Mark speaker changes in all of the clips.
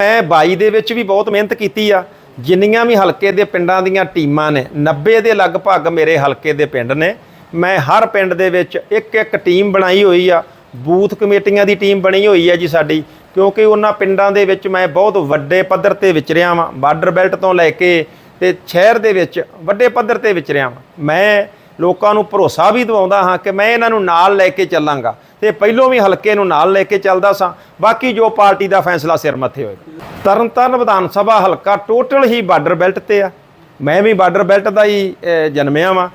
Speaker 1: ਮੈਂ 22 ਦੇ ਵਿੱਚ ਵੀ ਬਹੁਤ ਮਿਹਨਤ ਕੀਤੀ ਆ। ਜਿੰਨੀਆਂ ਵੀ ਹਲਕੇ ਦੇ ਪਿੰਡਾਂ ਦੀਆਂ ਟੀਮਾਂ ਨੇ 90 ਦੇ ਲਗਭਗ ਮੇਰੇ ਹਲਕੇ ਦੇ ਪਿੰਡ ਨੇ। ਮੈਂ ਹਰ ਪਿੰਡ ਦੇ ਵਿੱਚ ਇੱਕ ਇੱਕ ਟੀਮ ਬਣਾਈ ਹੋਈ ਆ। ਬੂਥ ਕਮੇਟੀਆਂ ਦੀ ਟੀਮ ਬਣੀ ਹੋਈ ਹੈ ਜੀ ਸਾਡੀ। ਕਿਉਂਕਿ ਉਹਨਾਂ ਪਿੰਡਾਂ ਦੇ ਵਿੱਚ ਮੈਂ ਬਹੁਤ ਵੱਡੇ ਪੱਧਰ ਤੇ ਵਿਚਰਿਆ ਵਾਂ। ਬਾਰਡਰ ਬੈਲਟ ਤੋਂ ਲੈ ਕੇ ਤੇ ਸ਼ਹਿਰ ਦੇ ਵਿੱਚ ਵੱਡੇ ਪੱਧਰ ਤੇ ਵਿਚਰਿਆ ਵਾਂ। ਮੈਂ ਲੋਕਾਂ ਨੂੰ ਭਰੋਸਾ ਵੀ ਦਿਵਾਉਂਦਾ ਹਾਂ ਕਿ ਮੈਂ ਇਹਨਾਂ ਨੂੰ ਨਾਲ ਲੈ ਕੇ ਚੱਲਾਂਗਾ ਤੇ ਪਹਿਲੋਂ ਵੀ ਹਲਕੇ ਨੂੰ ਨਾਲ ਲੈ ਕੇ ਚੱਲਦਾ ਸਾਂ। ਬਾਕੀ ਜੋ ਪਾਰਟੀ ਦਾ ਫੈਸਲਾ ਸਿਰ ਮੱਥੇ ਹੋਏਗਾ। ਤਰਨਤਾਰਨ ਵਿਧਾਨ ਸਭਾ ਹਲਕਾ ਟੋਟਲ ਹੀ ਬਾਰਡਰ ਬੈਲਟ ਤੇ ਆ। ਮੈਂ ਵੀ ਬਾਰਡਰ ਬੈਲਟ ਦਾ ਹੀ ਜਨਮਿਆ ਵਾਂ।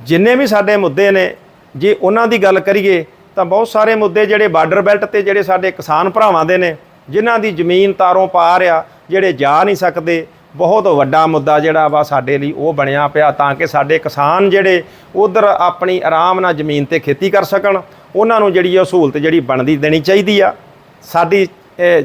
Speaker 1: ਜਿੰਨੇ ਵੀ ਸਾਡੇ ਮੁੱਦੇ ਨੇ, ਜੇ ਉਹਨਾਂ ਦੀ ਗੱਲ ਕਰੀਏ ਤਾਂ ਬਹੁਤ ਸਾਰੇ ਮੁੱਦੇ ਜਿਹੜੇ ਬਾਰਡਰ ਬੈਲਟ ਤੇ ਜਿਹੜੇ ਸਾਡੇ ਕਿਸਾਨ ਭਰਾਵਾਂ ਦੇ ਨੇ, ਜਿਨ੍ਹਾਂ ਦੀ ਜ਼ਮੀਨ ਤਾਰੋਂ ਪਾਰ ਆ, ਜਿਹੜੇ ਜਾ ਨਹੀਂ ਸਕਦੇ ਬਹੁਤ ਵੱਡਾ ਮੁੱਦਾ ਜਿਹੜਾ ਵਾ ਸਾਡੇ ਲਈ ਉਹ ਬਣਿਆ ਪਿਆ ਤਾਂ ਕਿ ਸਾਡੇ ਕਿਸਾਨ ਜਿਹੜੇ ਉਧਰ ਆਪਣੀ ਆਰਾਮ ਨਾਲ ਜ਼ਮੀਨ ਤੇ ਖੇਤੀ ਕਰ ਸਕਣ, ਉਹਨਾਂ ਨੂੰ ਜਿਹੜੀ ਉਹ ਸਹੂਲਤ ਜਿਹੜੀ ਬਣਦੀ ਦੇਣੀ ਚਾਹੀਦੀ ਆ। ਸਾਡੀ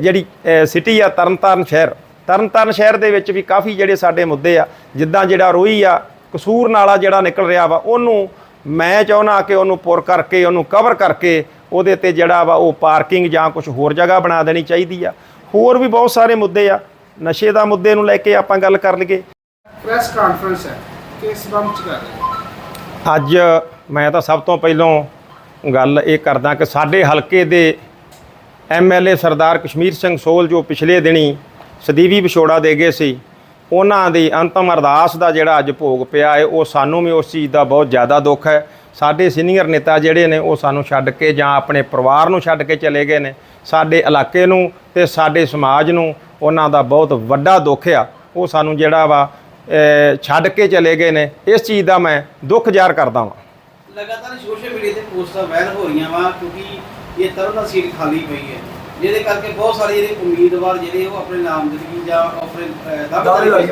Speaker 1: ਜਿਹੜੀ ਸਿਟੀ ਆ ਤਰਨਤਾਰਨ ਸ਼ਹਿਰ ਤਰਨਤਾਰਨ ਸ਼ਹਿਰ ਦੇ ਵਿੱਚ ਵੀ ਕਾਫੀ ਜਿਹੜੇ ਸਾਡੇ ਮੁੱਦੇ ਆ, ਜਿੱਦਾਂ ਜਿਹੜਾ ਰੋਹੀ ਆ, ਕਸੂਰ ਨਾਲਾ ਜਿਹੜਾ ਨਿਕਲ ਰਿਹਾ ਵਾ, ਉਹਨੂੰ ਮੈਂ ਚਾਹੁੰਦਾ ਕਿ ਉਹਨੂੰ ਪੁਰ ਕਰਕੇ, ਉਹਨੂੰ ਕਵਰ ਕਰਕੇ, ਉਹਦੇ ਤੇ ਜਿਹੜਾ ਵਾ ਉਹ ਪਾਰਕਿੰਗ ਜਾਂ ਕੁਝ ਹੋਰ ਜਗ੍ਹਾ ਬਣਾ ਦੇਣੀ ਚਾਹੀਦੀ ਆ। ਹੋਰ ਵੀ ਬਹੁਤ ਸਾਰੇ ਮੁੱਦੇ ਆ ਨਸ਼ੇ ਦਾ ਮੁੱਦੇ ਨੂੰ ਲੈ ਕੇ ਆਪਾਂ ਗੱਲ ਕਰ ਲਈਏ।
Speaker 2: ਪ੍ਰੈਸ ਕਾਨਫਰੰਸ ਹੈ। ਕਿਸ ਸੰਬੰਧ ਚ ਕਰ ਰਹੇ
Speaker 1: ਅੱਜ ਮੈਂ ਤਾਂ ਸਭ ਤੋਂ ਪਹਿਲਾਂ ਗੱਲ ਇਹ ਕਰਦਾ ਕਿ ਸਾਡੇ ਹਲਕੇ ਦੇ ਐਮਐਲਏ ਸਰਦਾਰ ਕਸ਼ਮੀਰ ਸਿੰਘ ਸੋਲ ਜੋ ਪਿਛਲੇ ਦਿਨੀ ਸਦੀਵੀ ਵਿਛੋੜਾ ਦੇ ਗਏ ਸੀ ਉਹਨਾਂ ਦੀ ਅੰਤਮ ਅਰਦਾਸ ਦਾ ਜਿਹੜਾ ਅੱਜ ਭੋਗ ਪਿਆ ਹੈ ਉਹ ਸਾਨੂੰ ਵੀ ਉਸ ਚੀਜ਼ ਦਾ ਬਹੁਤ ਜ਼ਿਆਦਾ ਦੁੱਖ ਹੈ। ਸਾਡੇ ਸੀਨੀਅਰ ਨੇਤਾ ਜਿਹੜੇ ਨੇ, ਉਹ ਸਾਨੂੰ ਛੱਡ ਕੇ ਜਾਂ ਆਪਣੇ ਪਰਿਵਾਰ ਨੂੰ ਛੱਡ ਕੇ ਚਲੇ ਗਏ ਨੇ। ਸਾਡੇ ਇਲਾਕੇ ਨੂੰ ਤੇ ਸਾਡੇ ਸਮਾਜ ਨੂੰ ਉਹਨਾਂ ਦਾ ਬਹੁਤ ਵੱਡਾ ਦੁੱਖ ਆ। ਉਹ ਸਾਨੂੰ ਜਿਹੜਾ ਵਾ ਛੱਡ ਕੇ ਚਲੇ ਗਏ ਨੇ। ਇਸ ਚੀਜ਼ ਦਾ ਮੈਂ ਦੁੱਖ ਜ਼ਾਹਰ ਕਰਦਾ ਹਾਂ
Speaker 3: ਲਗਾਤਾਰ ਸੋਸ਼ਲ ਮੀਡੀਆ ਤੇ ਪੋਸਟਾਂ ਵਾਇਰਲ ਹੋ ਰਹੀਆਂ ਵਾ, ਕਿਉਂਕਿ ਇਹ ਤਰ੍ਹਾਂ ਦਾ ਸੀਟ ਖਾਲੀ ਪਈ ਹੈ। ਜਿਹਦੇ ਕਰਕੇ ਬਹੁਤ ਸਾਰੇ ਜਿਹੜੇ ਉਮੀਦਵਾਰ ਜਿਹੜੇ ਉਹ ਆਪਣੇ ਨਾਮਜ਼ਦਗੀ ਜਾਂ ਆਪਣੇ ਦਾਅਵੇ ਲਾਈ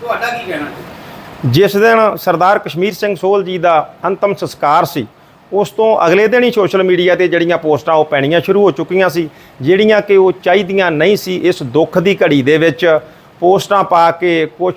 Speaker 3: ਤੁਹਾਡਾ ਕੀ ਕਹਿਣਾ ਹੈ
Speaker 1: ਜਿਸ ਦਿਨ ਸਰਦਾਰ ਕਸ਼ਮੀਰ ਸਿੰਘ ਸੋਲ ਜੀ ਦਾ ਅੰਤਮ ਸੰਸਕਾਰ ਸੀ ਉਸ ਤੋਂ ਅਗਲੇ ਦਿਨ ਹੀ ਸੋਸ਼ਲ ਮੀਡੀਆ ਤੇ ਜਿਹੜੀਆਂ ਪੋਸਟਾਂ ਉਹ ਪੈਣੀਆਂ ਸ਼ੁਰੂ ਹੋ ਚੁੱਕੀਆਂ ਸੀ ਜਿਹੜੀਆਂ ਕਿ ਉਹ ਚਾਹੀਦੀਆਂ ਨਹੀਂ ਸੀ ਇਸ ਦੁੱਖ ਦੀ ਘੜੀ ਦੇ ਵਿੱਚ। ਪੋਸਟਾਂ ਪਾ ਕੇ ਕੁਝ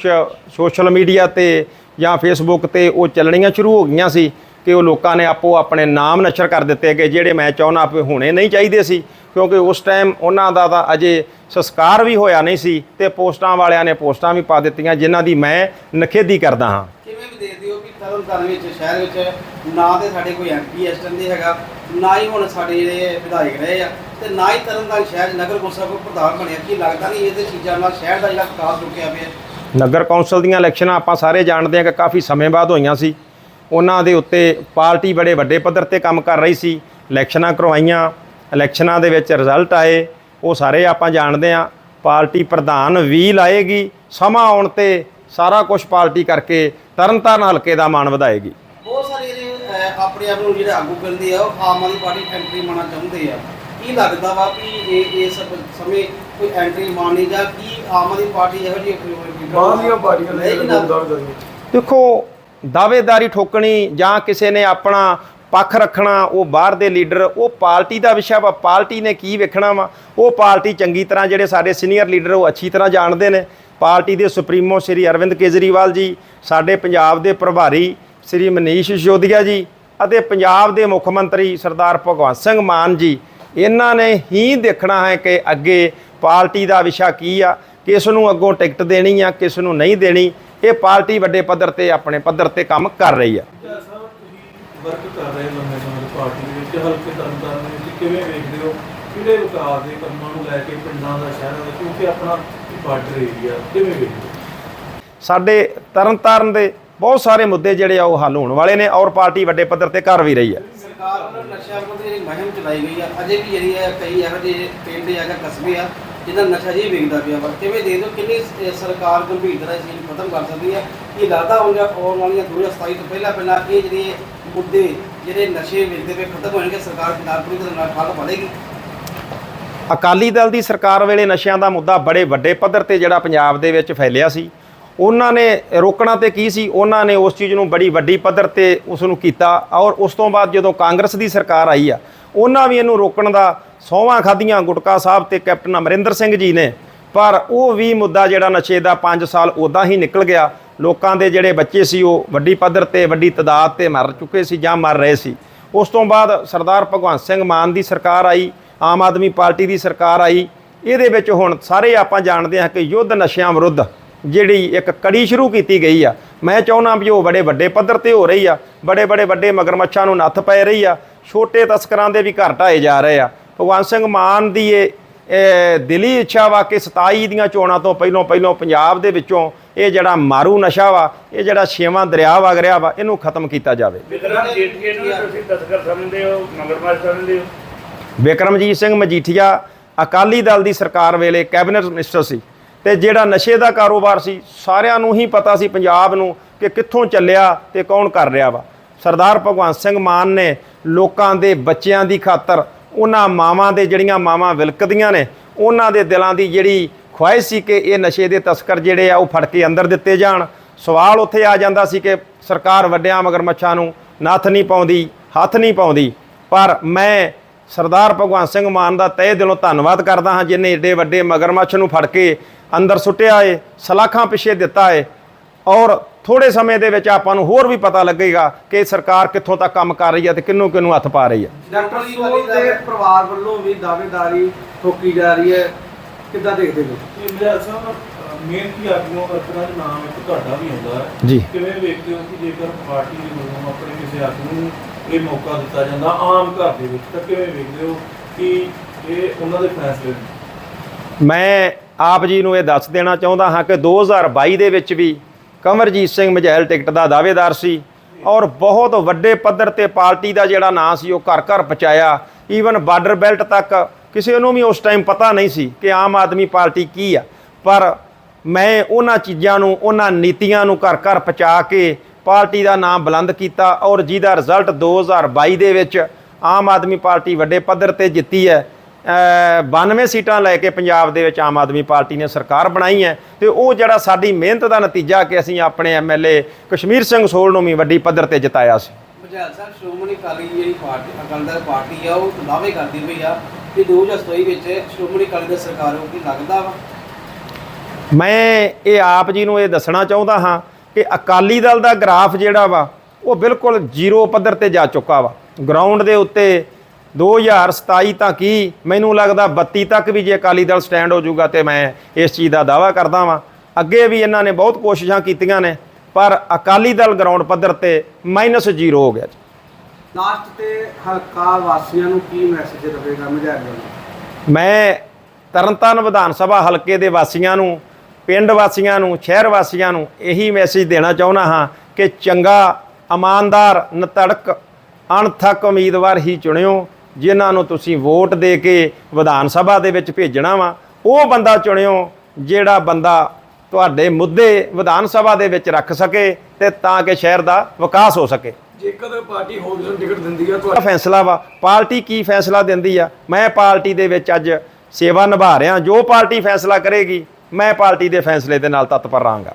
Speaker 1: ਸੋਸ਼ਲ ਮੀਡੀਆ ਤੇ ਜਾਂ ਫੇਸਬੁੱਕ ਤੇ ਉਹ ਚੱਲਣੀਆਂ ਸ਼ੁਰੂ ਹੋ ਗਈਆਂ ਸੀ। ਕਿ ਉਹ ਲੋਕਾਂ ਨੇ ਆਪੋ ਆਪਣੇ ਨਾਮ ਨਸ਼ਰ ਕਰ ਦਿੱਤੇ ਕਿ ਜਿਹੜੇ ਮੈਂ ਚਾਹੁੰਦਾ ਵੀ ਹੋਣੇ ਨਹੀਂ ਚਾਹੀਦੇ ਸੀ ਕਿਉਂਕਿ ਉਸ ਟਾਈਮ ਉਹਨਾਂ ਦਾ ਤਾਂ ਅਜੇ ਸੰਸਕਾਰ ਵੀ ਹੋਇਆ ਨਹੀਂ ਸੀ ਤੇ ਪੋਸਟਾਂ ਵਾਲਿਆਂ ਨੇ ਪੋਸਟਾਂ ਵੀ ਪਾ ਦਿੱਤੀਆਂ ਜਿਨ੍ਹਾਂ ਦੀ ਮੈਂ ਨਖੇਦੀ ਕਰਦਾ ਹਾਂ।
Speaker 3: ਕਿਵੇਂ ਵੀ ਦੇਖਦੇ ਹੋ ਕਿ ਤਰਨਤਾਰਨ ਵਿੱਚ ਸ਼ਹਿਰ ਵਿੱਚ ਨਾ ਤੇ ਸਾਡੇ ਕੋਈ ਐਮਪੀ ਇਸ ਟਾਈਮ ਦੇ ਹੈਗਾ ਨਾ ਹੀ ਹੁਣ ਸਾਡੇ ਜਿਹੜੇ ਵਿਧਾਇਕ ਰਹੇ ਆ ਤੇ ਨਾ ਹੀ ਤਰਨਤਾਰਨ ਸ਼ਹਿਰ ਨਗਰ ਕੌਂਸਲ ਕੋਈ ਪ੍ਰਧਾਨ ਬਣਿਆ ਕੀ ਲੱਗਦਾ ਨਹੀਂ ਇਹ ਤੇ ਚੀਜ਼ਾਂ ਨਾਲ ਸ਼ਹਿਰ ਦਾ ਜਿਹੜਾ ਵਿਕਾਸ ਰੁਕਿਆ ਪਿਆ?
Speaker 1: ਨਗਰ ਕੌਂਸਲ ਦੀਆਂ ਇਲੈਕਸ਼ਨਾਂ ਆਪਾਂ ਸਾਰੇ ਜਾਣਦੇ ਹਾਂ ਕਿ ਕਾਫੀ ਸਮੇਂ ਬਾਅਦ ਹੋਈਆਂ ਸੀ। ਉਹਨਾਂ ਦੇ ਉੱਤੇ ਪਾਰਟੀ ਬੜੇ ਵੱਡੇ ਪੱਧਰ ਤੇ ਕੰਮ ਕਰ ਰਹੀ ਸੀ। ਇਲੈਕਸ਼ਨਾਂ ਕਰਵਾਈਆਂ ਇਲੈਕਸ਼ਨਾਂ ਦੇ ਵਿੱਚ ਰਿਜ਼ਲਟ ਆਏ। ਉਹ ਸਾਰੇ ਆਪਾਂ ਜਾਣਦੇ ਹਾਂ ਪਾਰਟੀ ਪ੍ਰਧਾਨ ਵੀ ਲਾਏਗੀ ਸਮਾਂ ਆਉਣ ਤੇ ਸਾਰਾ ਕੁਝ ਪਾਰਟੀ ਕਰਕੇ ਤਰਨਤਾਰਨ ਹਲਕੇ ਦਾ ਮਾਣ ਵਧਾਏਗੀ।
Speaker 3: ਬਹੁਤ ਸਾਰੇ ਜਿਹੜੇ ਆਪਣੇ ਆਪ ਨੂੰ ਜਿਹੜੇ ਆਗੂ ਕਰਦੇ ਆ ਉਹ ਆਮ ਆਦਮੀ ਪਾਰਟੀ ਐਂਟਰੀ ਮਾਰਨਾ ਚਾਹੁੰਦੇ ਆ। ਕੀ ਲੱਗਦਾ ਵਾ ਕਿ ਇਹ ਇਸ ਸਮੇਂ ਕੋਈ ਐਂਟਰੀ ਮਾਰਨੀ ਜਾਂ ਕੀ ਆਮ ਆਦਮੀ ਪਾਰਟੀ ਇਹੋ ਜਿਹੀ
Speaker 2: ਬਾਹਰਲੀਆਂ ਪਾਰਟੀਆਂ ਨੇ
Speaker 1: ਦੇਖੋ ਦਾਅਵੇਦਾਰੀ ਠੋਕਣੀ ਜਾਂ ਕਿਸੇ ਨੇ ਆਪਣਾ ਪੱਖ ਰੱਖਣਾ, ਉਹ ਬਾਹਰ ਦੇ ਲੀਡਰ, ਉਹ ਪਾਰਟੀ ਦਾ ਵਿਸ਼ਾ ਵਾ, ਪਾਰਟੀ ਨੇ ਕੀ ਵੇਖਣਾ ਵਾ, ਉਹ ਪਾਰਟੀ ਚੰਗੀ ਤਰ੍ਹਾਂ ਜਿਹੜੇ ਸਾਡੇ ਸੀਨੀਅਰ ਲੀਡਰ, ਉਹ ਅੱਛੀ ਤਰ੍ਹਾਂ ਜਾਣਦੇ ਨੇ। ਪਾਰਟੀ ਦੇ ਸੁਪਰੀਮੋ ਸ੍ਰੀ ਅਰਵਿੰਦ ਕੇਜਰੀਵਾਲ ਜੀ, ਸਾਡੇ ਪੰਜਾਬ ਦੇ ਪ੍ਰਭਾਰੀ ਸ੍ਰੀ ਮਨੀਸ਼ ਸਿਸੋਦੀਆ ਜੀ ਅਤੇ ਪੰਜਾਬ ਦੇ ਮੁੱਖ ਮੰਤਰੀ ਸਰਦਾਰ ਭਗਵੰਤ ਸਿੰਘ ਮਾਨ ਜੀ, ਇਹਨਾਂ ਨੇ ਹੀ ਦੇਖਣਾ ਹੈ ਕਿ ਅੱਗੇ ਪਾਰਟੀ ਦਾ ਵਿਸ਼ਾ ਕੀ ਆ, ਕਿਸ ਨੂੰ ਅੱਗੋਂ ਟਿਕਟ ਦੇਣੀ ਆ, ਕਿਸ ਨੂੰ ਨਹੀਂ ਦੇਣੀ। ਇਹ ਪਾਰਟੀ ਵੱਡੇ ਪੱਧਰ ਤੇ ਆਪਣੇ ਪੱਧਰ ਤੇ ਕੰਮ ਕਰ ਰਹੀ ਆ।
Speaker 4: ਸਾਹਿਬ ਤੁਸੀਂ ਵਰਕ ਕਰ ਰਹੇ ਲੰਮੇ ਸਮੇਂ ਤੋਂ ਪਾਰਟੀ ਦੇ ਵਿੱਚ ਹਲਕੇ ਤਰਨਤਾਰਨ ਦੇ ਵਿੱਚ ਕਿਵੇਂ ਵੇਖਦੇ ਹੋ? ਕਿਹੜੇ ਵਿਕਾਸ ਦੇ ਕੰਮਾਂ ਨੂੰ ਲੈ ਕੇ ਪਿੰਡਾਂ ਦਾ ਸ਼ਹਿਰਾਂ ਦਾ ਕਿਉਂਕਿ ਆਪਣਾ ਬਾਰਡਰ ਏਰੀਆ ਕਿਵੇਂ ਵੇਖਦੇ ਹੋ?
Speaker 1: ਸਾਡੇ ਤਰਨਤਾਰਨ ਦੇ ਬਹੁਤ ਸਾਰੇ ਮੁੱਦੇ ਜਿਹੜੇ ਆ ਉਹ ਹੱਲ ਹੋਣ ਵਾਲੇ ਨੇ ਔਰ ਪਾਰਟੀ ਵੱਡੇ ਪੱਧਰ ਤੇ ਕਰ ਵੀ ਰਹੀ ਆ।
Speaker 3: ਸਰਕਾਰ ਵੱਲੋਂ ਨਸ਼ਾ ਵਿਰੁੱਧ ਜਿਹੜੀ ਮੁਹਿੰਮ ਚਲਾਈ ਗਈ ਆ ਅਜੇ ਵੀ ਜਿਹੜੀ ਹੈ ਕਈ ਇਹੋ ਜਿਹੇ ਪਿੰਡ ਆ ਜਾਂ ਕਸਬੇ ਆ ਜਿਹਦਾ ਨਸ਼ਾ ਜੀ ਵੇਚਦਾ ਪਿਆ ਵਾ। ਕਿਵੇਂ ਦੇ ਦਿਓ ਕਿੰਨੀ ਸ- ਸਰਕਾਰ ਗੰਭੀਰ ਇਸ ਚੀਜ਼ ਨੂੰ ਖਤਮ ਕਰ ਸਕਦੀ ਹੈ ਇਹ ਲੱਗਦਾ ਆਉਂਦਾ ਆਉਣ ਵਾਲੀਆਂ 2027 ਤੋਂ ਪਹਿਲਾਂ ਪਹਿਲਾਂ ਇਹ ਜਿਹੜੇ ਮੁੱਦੇ, ਜਿਹੜੇ ਨਸ਼ੇ ਵੇਚਦੇ ਪਏ, ਖਤਮ ਹੋਣਗੇ, ਸਰਕਾਰ ਕਿਨਾਰ ਪੂਰੀ ਤਰ੍ਹਾਂ ਨਾਲ ਠੱਲ ਪੜੇਗੀ
Speaker 1: ਅਕਾਲੀ ਦਲ ਦੀ ਸਰਕਾਰ ਵੇਲੇ ਨਸ਼ਿਆਂ ਦਾ ਮੁੱਦਾ ਬੜੇ ਵੱਡੇ ਪੱਧਰ ਤੇ ਜਿਹੜਾ ਪੰਜਾਬ ਦੇ ਵਿੱਚ ਫੈਲਿਆ ਸੀ। ਉਹਨਾਂ ਨੇ ਰੋਕਣਾ ਤੇ ਕੀ ਸੀ? ਉਹਨਾਂ ਨੇ ਉਸ ਚੀਜ਼ ਨੂੰ ਬੜੀ ਵੱਡੀ ਪੱਧਰ ਤੇ ਉਸ ਨੂੰ ਕੀਤਾ ਔਰ ਉਸ ਤੋਂ ਬਾਅਦ ਜਦੋਂ ਕਾਂਗਰਸ ਦੀ ਸਰਕਾਰ ਆਈ ਆ, ਉਹਨਾਂ ਵੀ ਇਹਨੂੰ ਰੋਕਣ ਦਾ ਸੌਵਾਂ ਖਾਧੀਆਂ ਗੁਟਕਾ ਸਾਹਿਬ ਤੇ ਕੈਪਟਨ ਅਮਰਿੰਦਰ ਸਿੰਘ ਜੀ ਨੇ। ਪਰ ਉਹ ਵੀ ਮੁੱਦਾ ਜਿਹੜਾ ਨਸ਼ੇ ਦਾ 5 ਸਾਲ ਉਦਾਂ ਹੀ ਨਿਕਲ ਗਿਆ। ਲੋਕਾਂ ਦੇ ਜਿਹੜੇ ਬੱਚੇ ਸੀ, ਉਹ ਵੱਡੀ ਪੱਧਰ ਤੇ, ਵੱਡੀ ਤਦਾਦ ਤੇ ਮਰ ਚੁੱਕੇ ਸੀ ਜਾਂ ਮਰ ਰਹੇ ਸੀ। ਉਸ ਤੋਂ ਬਾਅਦ ਸਰਦਾਰ ਭਗਵੰਤ ਸਿੰਘ ਮਾਨ ਦੀ ਸਰਕਾਰ ਆਈ, ਆਮ ਆਦਮੀ ਪਾਰਟੀ ਦੀ ਸਰਕਾਰ ਆਈ। ਇਹਦੇ ਵਿੱਚ ਹੁਣ ਸਾਰੇ ਆਪਾਂ ਜਾਣਦੇ ਹਾਂ ਕਿ ਯੁੱਧ ਨਸ਼ਿਆਂ ਵਿਰੁੱਧ ਜਿਹੜੀ ਇੱਕ ਕੜੀ ਸ਼ੁਰੂ ਕੀਤੀ ਗਈ ਆ। ਮੈਂ ਚਾਹੁੰਦਾ ਵੀ ਉਹ ਬੜੇ ਵੱਡੇ ਪੱਧਰ ਤੇ ਹੋ ਰਹੀ ਆ। ਬੜੇ ਬੜੇ ਵੱਡੇ ਮਗਰਮੱਛਾਂ ਨੂੰ ਨੱਥ ਪੈ ਰਹੀ ਆ। ਛੋਟੇ ਤਸਕਰਾਂ ਦੇ ਵੀ ਘਰ ਢਾਏ ਜਾ ਰਹੇ ਆ। ਭਗਵੰਤ ਸਿੰਘ ਮਾਨ ਦੀ ਇਹ ਦਿਲੀ ਇੱਛਾ ਵਾ ਕਿ 27 ਦੀਆਂ ਚੋਣਾਂ ਤੋਂ ਪਹਿਲਾਂ ਪਹਿਲਾਂ ਪੰਜਾਬ ਦੇ ਵਿੱਚੋਂ ਇਹ ਜਿਹੜਾ ਮਾਰੂ ਨਸ਼ਾ ਵਾ ਇਹ ਜਿਹੜਾ ਛੇਵਾਂ ਦਰਿਆ ਵਗ ਰਿਹਾ ਵਾ ਇਹਨੂੰ ਖਤਮ ਕੀਤਾ ਜਾਵੇ।
Speaker 5: ਵਿਕਰਮ ਜੇਠੀਏ ਨੂੰ ਤੁਸੀਂ ਤਸਕਰ ਸਮਝਦੇ ਹੋ ਮਗਰਮੱਛ ਸਮਝਦੇ ਹੋ?
Speaker 1: ਵਿਕਰਮਜੀਤ ਸਿੰਘ ਮਜੀਠੀਆ ਅਕਾਲੀ ਦਲ ਦੀ ਸਰਕਾਰ ਵੇਲੇ ਕੈਬਨਿਟ ਮਿਨਿਸਟਰ ਸੀ ਤੇ ਜਿਹੜਾ ਨਸ਼ੇ ਦਾ ਕਾਰੋਬਾਰ ਸੀ ਸਾਰਿਆਂ ਨੂੰ ਹੀ ਪਤਾ ਸੀ ਪੰਜਾਬ ਨੂੰ ਕਿ ਕਿੱਥੋਂ ਚੱਲਿਆ ਤੇ ਕੌਣ ਕਰ ਰਿਹਾ ਵਾ। ਸਰਦਾਰ ਭਗਵੰਤ ਸਿੰਘ ਮਾਨ ਨੇ ਲੋਕਾਂ ਦੇ ਬੱਚਿਆਂ ਦੀ ਖਾਤਰ ਉਹਨਾਂ ਮਾਵਾਂ ਦੇ ਜਿਹੜੀਆਂ ਮਾਵਾਂ ਵਿਲਕਦੀਆਂ ਨੇ, ਉਹਨਾਂ ਦੇ ਦਿਲਾਂ ਦੀ ਜਿਹੜੀ ਖੁਆਇਸ਼ ਸੀ ਕਿ ਇਹ ਨਸ਼ੇ ਦੇ ਤਸਕਰ ਜਿਹੜੇ ਆ ਉਹ ਫੜ ਕੇ ਅੰਦਰ ਦਿੱਤੇ ਜਾਣ। ਸਵਾਲ ਉੱਥੇ ਆ ਜਾਂਦਾ ਸੀ ਕਿ ਸਰਕਾਰ ਵੱਡਿਆਂ ਮਗਰਮੱਛਾਂ ਨੂੰ ਨੱਥ ਨਹੀਂ ਪਾਉਂਦੀ, ਹੱਥ ਨਹੀਂ ਪਾਉਂਦੀ। ਪਰ ਮੈਂ ਸਰਦਾਰ ਭਗਵੰਤ ਸਿੰਘ ਮਾਨ ਦਾ ਤਹਿ ਦਿਲੋਂ ਧੰਨਵਾਦ ਕਰਦਾ ਹਾਂ, ਜਿਨੇ ਏਡੇ ਵੱਡੇ ਮਗਰਮੱਛ ਨੂੰ ਫੜ ਕੇ ਅੰਦਰ ਸੁੱਟਿਆ ਏ, ਸਲਾਖਾਂ ਪਿੱਛੇ ਦਿੱਤਾ ਏ। ਔਰ ਥੋੜੇ ਸਮੇਂ ਦੇ ਵਿੱਚ ਆਪਾਂ ਨੂੰ ਹੋਰ ਵੀ ਪਤਾ ਲੱਗੇਗਾ ਕਿ ਸਰਕਾਰ ਕਿੱਥੋਂ ਤੱਕ ਕੰਮ ਕਰ ਰਹੀ ਹੈ ਤੇ ਕਿੰਨੂੰ ਕਿੰਨੂੰ ਹੱਥ ਪਾ ਰਹੀ ਹੈ।
Speaker 3: ਡਾਕਟਰ ਸੋਲ ਦੇ ਪਰਿਵਾਰ ਵੱਲੋਂ ਵੀ ਦਾਅਵੇਦਾਰੀ ਠੋਕੀ ਜਾ ਰਹੀ ਹੈ। ਕਿੱਦਾਂ ਦੇਖਦੇ ਹੋ?
Speaker 4: ਇਹ ਮੇਰਾ ਸਾਹਿਬ ਮਿਹਨਤੀ ਆਗੂਆਂ ਦਾ ਤਰ੍ਹਾਂ ਦਾ ਨਾਮ ਇੱਕ ਤੁਹਾਡਾ ਵੀ ਹੁੰਦਾ ਹੈ।
Speaker 1: ਜੀ।
Speaker 4: ਕਿਵੇਂ ਵੇਖਦੇ ਹੋ ਕਿ ਜੇਕਰ ਪਾਰਟੀ ਦੇ ਵੱਲੋਂ ਆਪਣੇ ਕਿਸੇ ਆਗੂ ਨੂੰ ਇਹ ਮੌਕਾ ਦਿੱਤਾ ਜਾਂਦਾ ਆਮ ਘਰ ਦੇ ਵਿੱਚ ਤਾਂ ਕਿਵੇਂ ਵੇਖਦੇ ਹੋ ਕਿ ਇਹ ਉਹਨਾਂ ਦੇ ਫੈਸਲੇ ਨੇ?
Speaker 1: ਮੈਂ ਆਪ ਜੀ ਨੂੰ ਇਹ ਦੱਸ ਦੇਣਾ ਚਾਹੁੰਦਾ ਹਾਂ ਕਿ 2022 ਦੇ ਵਿੱਚ ਵੀ ਕਮਰਜੀਤ ਸਿੰਘ ਮਝੈਲ ਟਿਕਟ ਦਾ ਦਾਅਵੇਦਾਰ ਸੀ ਔਰ ਬਹੁਤ ਵੱਡੇ ਪੱਧਰ ਤੇ ਪਾਰਟੀ ਦਾ ਜਿਹੜਾ ਨਾਂ ਸੀ, ਉਹ ਘਰ ਘਰ ਪਹੁੰਚਾਇਆ। ਈਵਨ ਬਾਰਡਰ ਬੈਲਟ ਤੱਕ ਕਿਸੇ ਨੂੰ ਵੀ ਉਸ ਟਾਈਮ ਪਤਾ ਨਹੀਂ ਸੀ ਕਿ ਆਮ ਆਦਮੀ ਪਾਰਟੀ ਕੀ ਆ। ਪਰ ਮੈਂ ਉਹਨਾਂ ਚੀਜ਼ਾਂ ਨੂੰ, ਉਹਨਾਂ ਨੀਤੀਆਂ ਨੂੰ ਘਰ ਘਰ ਪਹੁੰਚਾ ਕੇ ਪਾਰਟੀ ਦਾ ਨਾਮ ਬੁਲੰਦ ਕੀਤਾ ਔਰ ਜਿਹਦਾ ਰਿਜ਼ਲਟ 2022 ਦੇ ਵਿੱਚ ਆਮ ਆਦਮੀ ਪਾਰਟੀ ਵੱਡੇ ਪੱਧਰ ਤੇ ਜਿੱਤੀ ਹੈ। 92 ਸੀਟਾਂ ਲੈ ਕੇ ਪੰਜਾਬ ਦੇ ਵਿੱਚ ਆਮ ਆਦਮੀ ਪਾਰਟੀ ਨੇ ਸਰਕਾਰ ਬਣਾਈ ਹੈ ਤੇ ਉਹ ਜਿਹੜਾ ਸਾਡੀ ਮਿਹਨਤ ਦਾ ਨਤੀਜਾ ਕਿ ਅਸੀਂ ਆਪਣੇ ਐਮਐਲਏ ਕਸ਼ਮੀਰ ਸਿੰਘ ਸੋਲ ਨੂੰ ਵੀ ਵੱਡੀ ਪੱਧਰ ਤੇ ਜਿਤਾਇਆ ਸੀ।
Speaker 3: ਬਜਾਲ ਸਾਹਿਬ ਸ਼੍ਰੋਮਣੀ ਅਕਾਲੀ ਜਿਹੜੀ ਪਾਰਟੀ ਅਕਾਲੀ ਦਲ ਪਾਰਟੀ ਆ ਉਹ ਦਾਅਵੇ ਕਰਦੀ ਪਈ ਆ ਕਿ 2027 ਵਿੱਚ ਸ਼੍ਰੋਮਣੀ ਅਕਾਲੀ ਦਲ ਸਰਕਾਰ ਹੋਊਗੀ ਲੱਗਦਾ ਵਾ?
Speaker 1: ਮੈਂ ਇਹ ਆਪ ਜੀ ਨੂੰ ਇਹ ਦੱਸਣਾ ਚਾਹੁੰਦਾ ਹਾਂ ਕਿ ਅਕਾਲੀ ਦਲ ਦਾ ਗ੍ਰਾਫ ਜਿਹੜਾ ਵਾ ਉਹ ਬਿਲਕੁਲ ਜ਼ੀਰੋ ਪੱਧਰ ਤੇ ਜਾ ਚੁੱਕਾ ਵਾ। ਗਰਾਊਂਡ ਦੇ ਉੱਤੇ 2027 ਤੱਕ ਹੀ ਮੈਨੂੰ ਲੱਗਦਾ 32 ਤੱਕ ਵੀ ਜੇ ਅਕਾਲੀ ਦਲ ਸਟੈਂਡ ਹੋ ਜਾਊਗਾ ਤੇ ਮੈਂ ਇਸ ਚੀਜ਼ ਦਾ ਦਾਵਾ ਕਰਦਾ ਵਾਂ। ਅੱਗੇ ਵੀ ਇਹਨਾਂ ਨੇ ਬਹੁਤ ਕੋਸ਼ਿਸ਼ਾਂ ਕੀਤੀਆਂ ਨੇ ਪਰ ਅਕਾਲੀ ਦਲ ਗਰਾਊਂਡ ਪੱਧਰ ਤੇ ਮਾਈਨਸ ਜ਼ੀਰੋ ਹੋ ਗਿਆ ਜੀ।
Speaker 2: ਲਾਸਟ ਤੇ ਹਲਕਾ ਵਾਸੀਆਂ ਨੂੰ ਕੀ ਮੈਸੇਜ ਰਹੇਗਾ ਵੱਲੋਂ?
Speaker 1: ਮੈਂ ਤਰਨਤਾਰਨ ਵਿਧਾਨ ਸਭਾ ਹਲਕੇ ਦੇ ਵਾਸੀਆਂ ਨੂੰ ਪਿੰਡ ਵਾਸੀਆਂ ਨੂੰ ਸ਼ਹਿਰ ਵਾਸੀਆਂ ਨੂੰ ਇਹੀ ਮੈਸੇਜ ਦੇਣਾ ਚਾਹੁੰਦਾ ਹਾਂ ਕਿ ਚੰਗਾ ਇਮਾਨਦਾਰ ਨਤੜਕ ਅਣਥੱਕ ਉਮੀਦਵਾਰ ਹੀ ਚੁਣਿਓ। ਜਿਨ੍ਹਾਂ ਨੂੰ ਤੁਸੀਂ ਵੋਟ ਦੇ ਕੇ ਵਿਧਾਨ ਸਭਾ ਦੇ ਵਿੱਚ ਭੇਜਣਾ ਵਾ ਉਹ ਬੰਦਾ ਚੁਣਿਓ ਜਿਹੜਾ ਬੰਦਾ ਤੁਹਾਡੇ ਮੁੱਦੇ ਵਿਧਾਨ ਸਭਾ ਦੇ ਵਿੱਚ ਰੱਖ ਸਕੇ ਤੇ ਤਾਂ ਕਿ ਸ਼ਹਿਰ ਦਾ ਵਿਕਾਸ ਹੋ ਸਕੇ।
Speaker 2: ਜੇਕਰ ਪਾਰਟੀ ਹੋਰ ਨੂੰ ਟਿਕਟ ਦਿੰਦੀ ਆ
Speaker 1: ਦਾ ਫੈਸਲਾ ਵਾ? ਪਾਰਟੀ ਕੀ ਫੈਸਲਾ ਦਿੰਦੀ ਆ? ਮੈਂ ਪਾਰਟੀ ਦੇ ਵਿੱਚ ਅੱਜ ਸੇਵਾ ਨਿਭਾ ਰਿਹਾ ਜੋ ਪਾਰਟੀ ਫੈਸਲਾ ਕਰੇਗੀ ਮੈਂ ਪਾਰਟੀ ਦੇ ਫੈਸਲੇ ਦੇ ਨਾਲ ਤਤਪਰ ਰਹਾਂਗਾ।